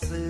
僕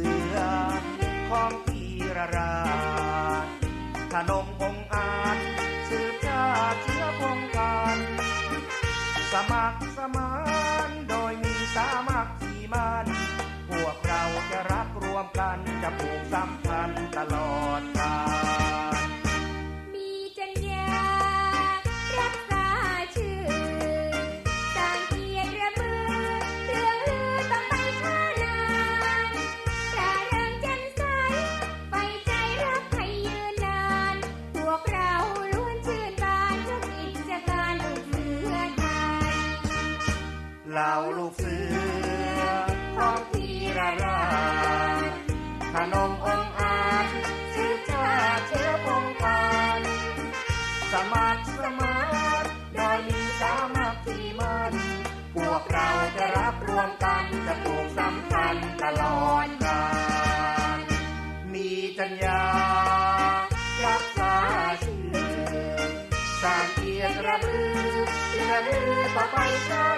Bye.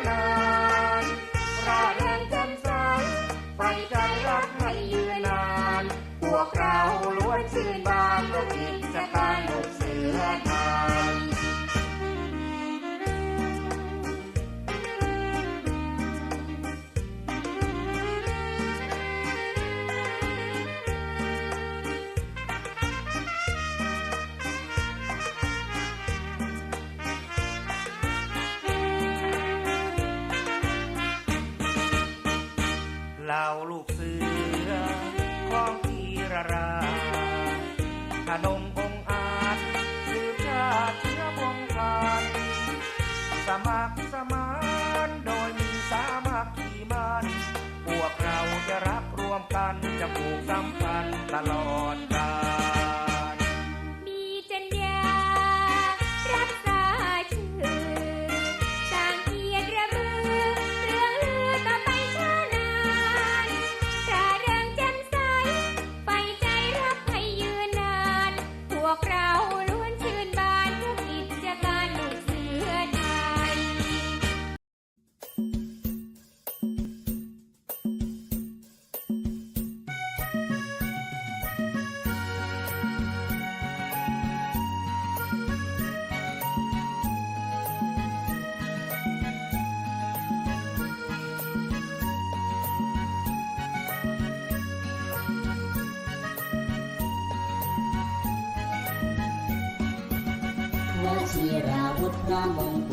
da mão.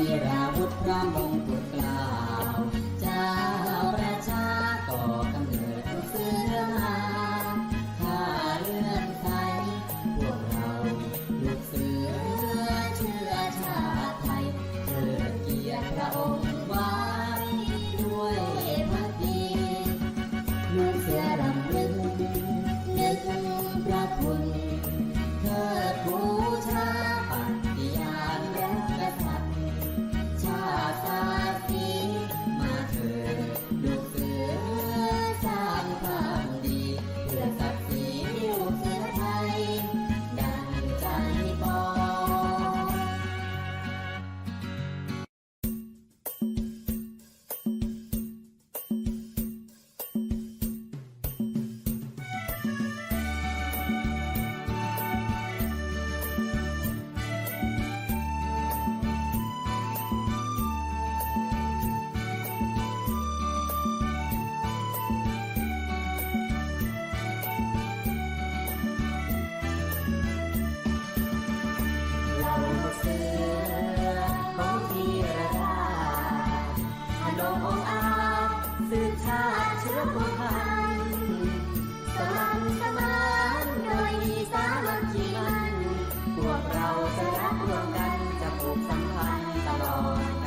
i would come home รวมกันจะผูกสัมพันธ์ตลอด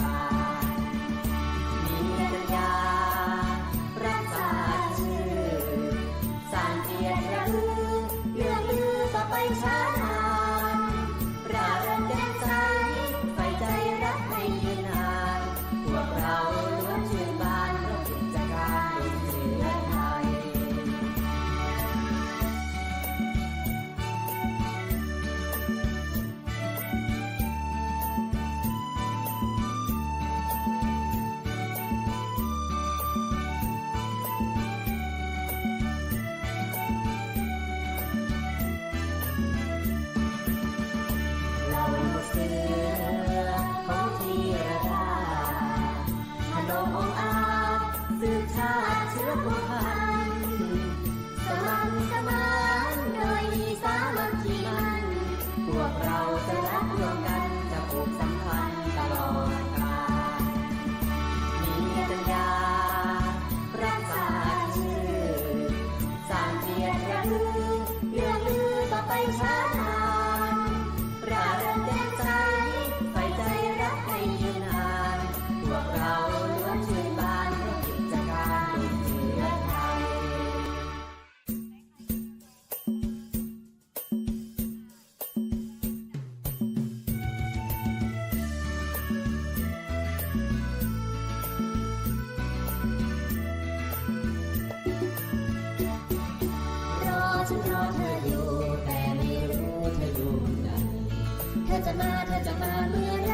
จะมาเธอจะมาเมื่อไร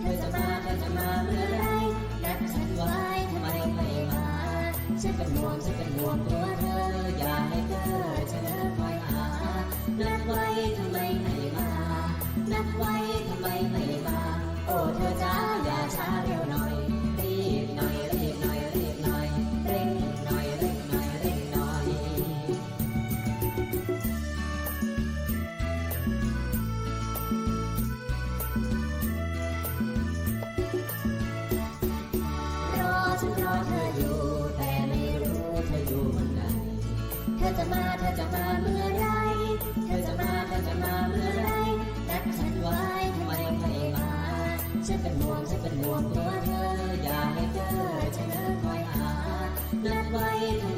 เธอจะมาเธอจะมาเมื่อไรนัดฉันไว้ทำไมไม่มาฉันเป็นห่วงฉันเป็นห่วงตัว อจะมาเธอจะมาเมื่อไร เธอจะมาเธอจะมาเมื่อไรนัดฉันไว้ทำไมไม่มาฉันเป็นห่วงฉันเป็นห่วงตัวเธอ อย่าให้เธอฉันคอยหานัดไว้ทำไม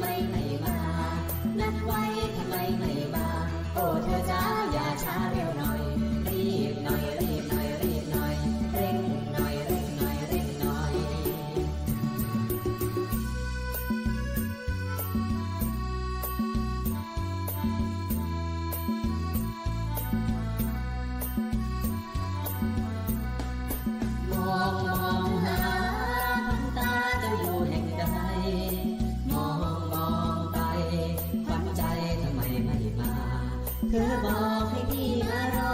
อบอกให้พี่มารอ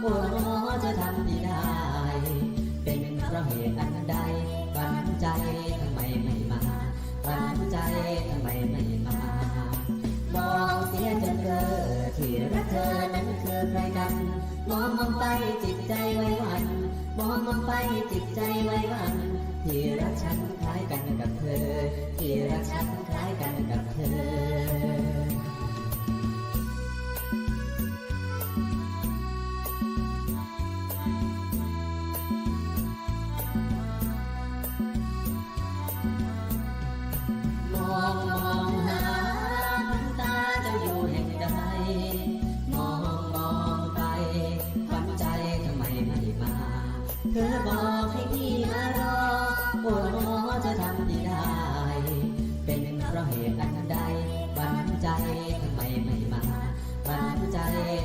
โอ้หนอจะทำดีได้ เป็นเพราะเหตุอันใดฝันใจทำไมไม่มาฝันใจทำไมไม่มามองเสียจนเกอที่รักเธอนั้นคือใครกันมองมองไปจิตใจไว้วันมองมองไปจิตใจไว้วันที่รักฉันคล้ายกันกับเธอ ที่รักฉันคล้ายกันกับเธอ เธอบอกให้พี่มารอโอ้หนอจะทำดีได้ เป็นเพราะเหตุอันใดฝันใจทำไมไม่มาฝันใจ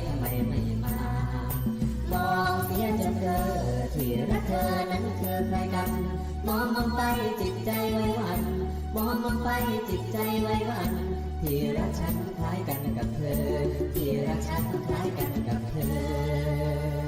ทำไมไม่มามองเสียจนเกอที่รักเธอนั้นคือใครกันมองมองไปจิตใจไว้หวันมองมองไปจิตใจไว้หวันที่รักฉันคล้ายกันกับเธอ ที่รักฉันคล้ายกันกับเธอ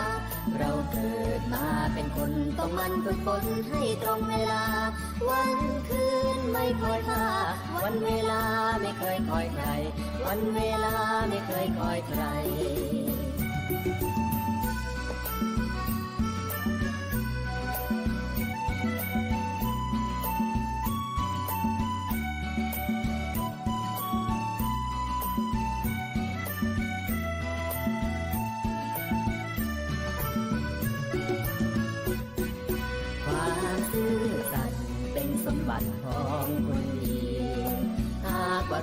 เราเกิดมาเป็นคนต้องมันฝึกฝนให้ตรงเวลา วันคืนไม่คอยท่าวันเวลาไม่เคยคอยใคร วันเวลาไม่เคยคอยใคร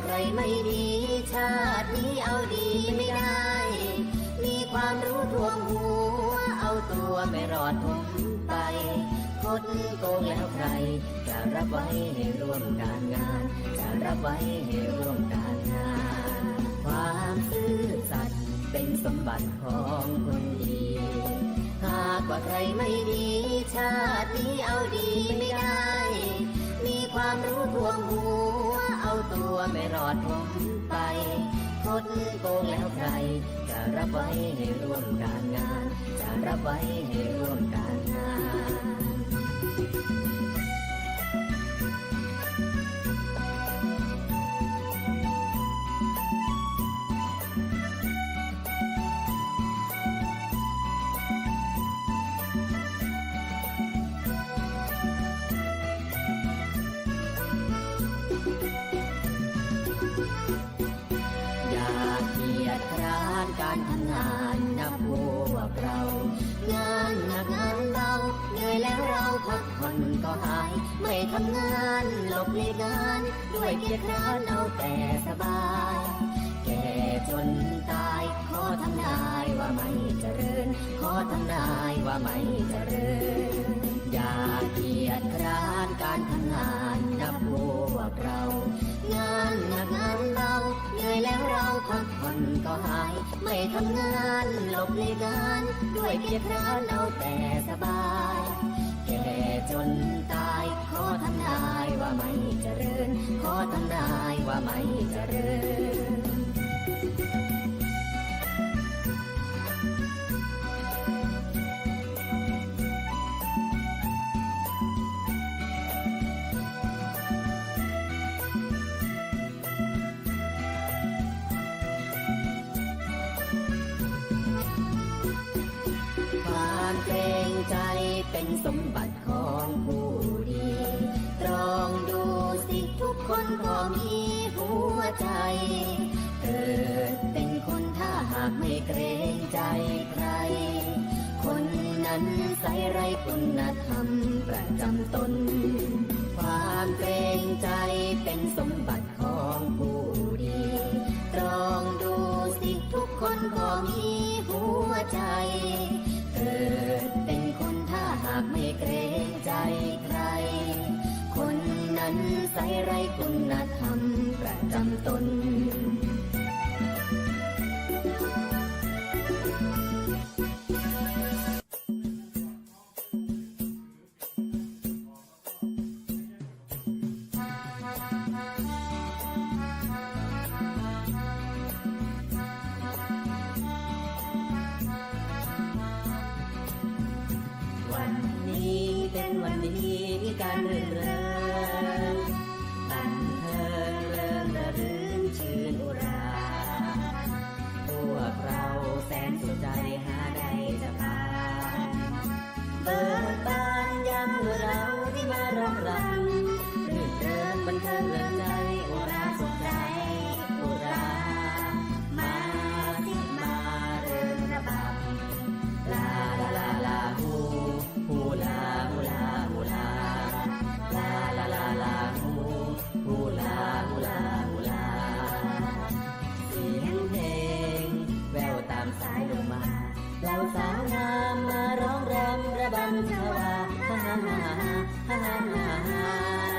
ใครไม่ดีชาตินี้เอาดีไม่ได้ มีความรู้ท่วมหัว เอาตัวไม่รอดทุมไปคดโกงแล้วใคร จะรับไว้ให้ร่วมการงาน จะรับไว้ให้ร่วมการงาน ความซื่อสัตย์เป็นสมบัติของคนดีหากว่าใครไม่ดีชาตินี้เอาดีไม่ได้ มีความรู้ท่วมหัว เอาตัวไม่รอดผมไปคดโกงแล้วใคร จะรับไว้ให้ร่วมการงาน จะรับไว้ให้ร่วมการงาน ไม่ทำงานหลบเลีกงาน ด้วยเกียรติคร้านเอาแต่สบาย แก่จนตาย ขอทำนายว่าไม่เจริญ ขอทำนายว่าไม่เจริญ อย่าเกียจคร้านการทำงานนับพวกเรา งานหนักงานเบาเหนื่อยแล้วเราพักผ่อนก็หาย ไม่ทำงานหลบเลีกงาน ด้วยเกียรติคร้านเอาแต่สบาย แก่จนตาย อทำนายว่าไม่เจริญ ขอทำนายว่าไม่เจริญความเกรงใจเป็นสมบัติ เกิดเป็นคนถ้าหากไม่เกรงใจใคร คนนั้นใส่ไรคุณธรรมประจำตน ความเกรงใจเป็นสมบัติของผู้ดีตรองดูสิทุกคนก็มีหัวใจ เกิดเป็นคนถ้าหากไม่เกรงใจใคร คนนั้นใส่ไรคุณธรรมประจำ ตน วันนี้เป็นวันดีมีการเรื่นเริงำระบำชวาฮ่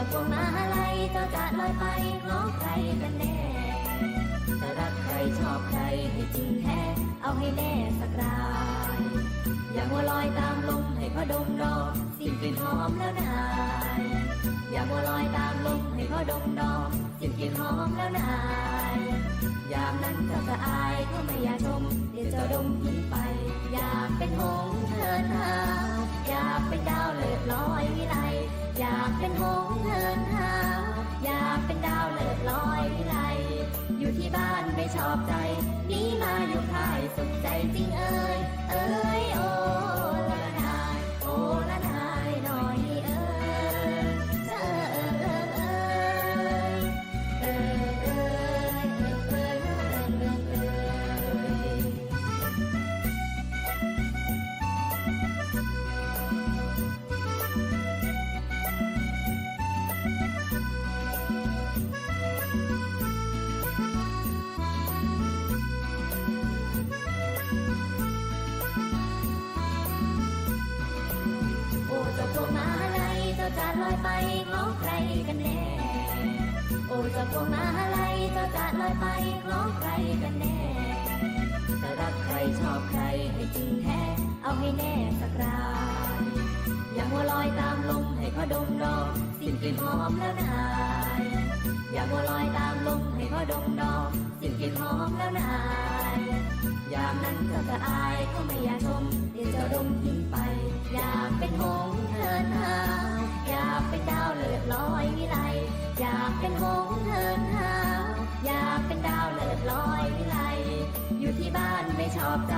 จากวงมาลัยเจ้าจะลอยไปเพราใครกันแน่จะรักใครชอบใครให้จริงแท้เอาให้แน่สักรายอย่ามัวลอยตามลมให้พอดมดอกสิ่งกลิ่นหอมแล้วนายอย่ามัวลอยตามลมให้พอดมดอกสิ่งกลิ่นหอมแล้วนายยามนั้นเจ้าจะอายเขาไม่อยากดมเดี๋ยวจะดมทิ้งไป อยากเป็นหงเธอหนาอยากเป็นดาวเลิศลอยวิไล อยากเป็นหงเทินหาอยากเป็นดาวเลิศลอยวิไลอยู่ที่บ้านไม่ชอบใจ นี้มาอยู่ค่ายสุขใจจริงเอ้ยเอ้ยโอ้ จะพวงมาอะไรจะจัดลอยไปคล้องใครกันแน่จะรักใครชอบใครให้จริงแท้เอาให้แน่สักครายอย่าหัวลอยตามลมให้พอดมดอกสิ่งกลิ่นหอมแล้วนายอย่าหัวลอยตามลมให้พอดมดอกสิ่งกลิ่นหอมแล้วนายยามนั้นเธอจะอายก็ไม่อยากชมเดี๋ยวจะดมทิ้งไป อยากเป็นหงเธอนา อยากเป็นดาวเลิศลอยวิไลอยากเป็นหงเทินหาวอยากเป็นดาวเลิศลอยวิไลอยู่ที่บ้านไม่ชอบใจ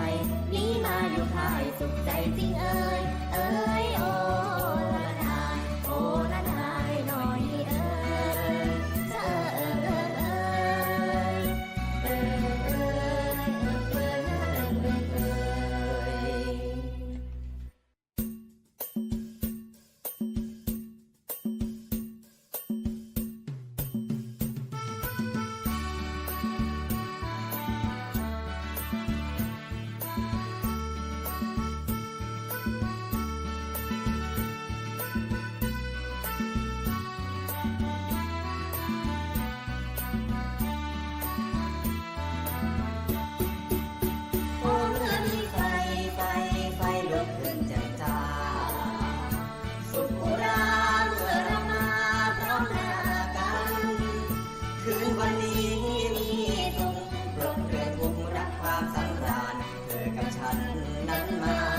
นี้มาอยู่ภายสุขใจจริงเอ้ยเอ้ยโอ้ なんま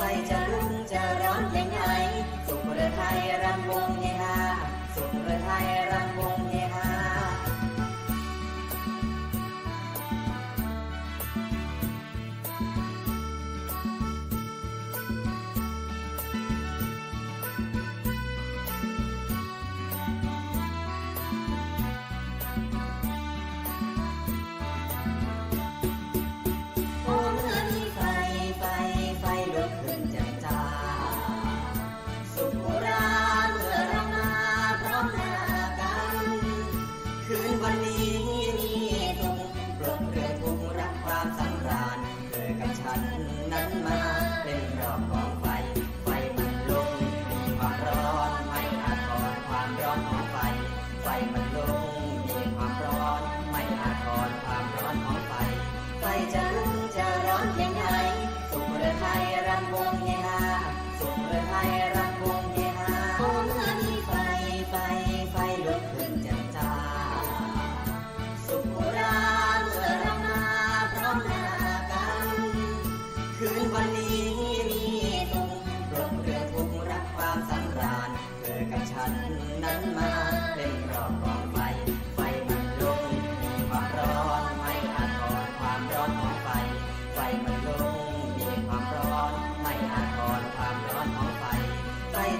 ไฟจะรุ่งจะร้อนยังไง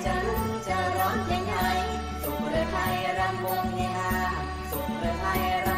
จะรุ่งจะร้อนยังไง สุขหรือไทยรำวงเฮฮาสุขหรือไทยรำ